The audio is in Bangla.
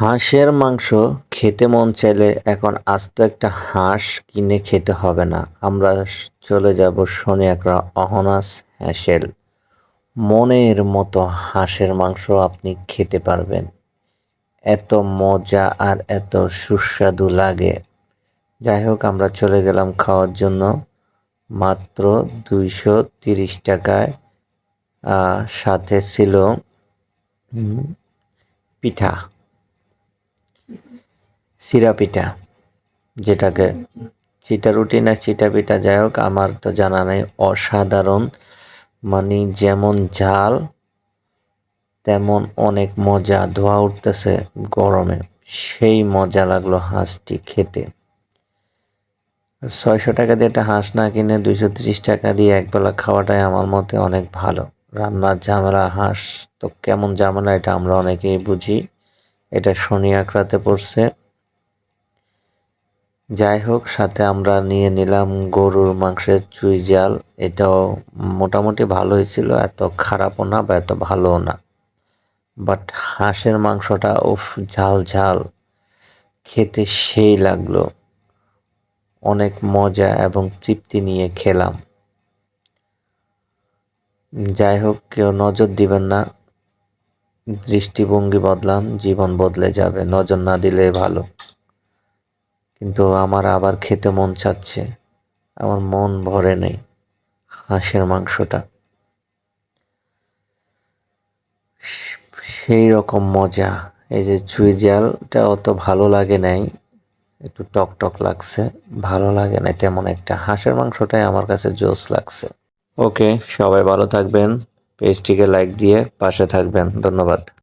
হাঁসের মাংস খেতে মন চাইলে এখন আস্ত একটা হাঁস কিনে খেতে হবে না। আমরা চলে যাব শনি একরা অহনাস হ্যাঁসেল মনের মতো হাঁসের মাংস আপনি খেতে পারবেন। এত মজা আর এত সুস্বাদু লাগে। যাই হোক, আমরা চলে গেলাম খাওয়ার জন্য। মাত্র দুইশো তিরিশ টাকায় সাথে ছিল পিঠা। সিরা পিঠা, যেটাকে চিটা রুটি না চিটা পিঠা, যাই হোক, আমার তো জানা নেই, অসাধারণ। মানে যেমন ঝাল, তেমন অনেক মজা, ধোয়া উঠতেছে গরমে, সেই মজা লাগল হাঁসটি খেতে। ছয়শো টাকা দিয়ে একটা হাঁস না কিনে দুইশো তিরিশ টাকা দিয়ে একবেলা খাওয়াটাই আমার মতে অনেক ভালো। রান্নার ঝামেলা, হাঁস তো কেমন ঝামেলা এটা আমরা অনেকেই বুঝি। এটা শনি আঁকড়াতে পড়ছে। যাই হোক সাথে আমরা নিয়ে নিলাম গরুর মাংসের চুই জাল। এটাও মোটামুটি ভালো হয়েছিল এত খারাপও না বা এত ভালোও না। বাট হাঁসের মাংসটা, উফ, ঝাল ঝাল। খেতে সেই লাগল। অনেক মজা এবং তৃপ্তি নিয়ে খেলাম। যাই হোক কেউ নজর দিবেন না। দৃষ্টিভঙ্গি বদলান, জীবন বদলে যাবে। নজর না দিলে ভালো। কিন্তু আমার আবার খেতে মন চাচ্ছে। আমার মন ভরে নেই হাঁসের মাংসটা। সেই রকম মজা। এই যে চুই জালটা অত ভালো লাগে নাই, একটু টক টক লাগছে, ভালো লাগে না তেমন একটা। হাঁসের মাংসটাই আমার কাছে জোস লাগছে। ওকে, সবাই ভালো থাকবেন। পেজটিকে লাইক দিয়ে পাশে থাকবেন। ধন্যবাদ।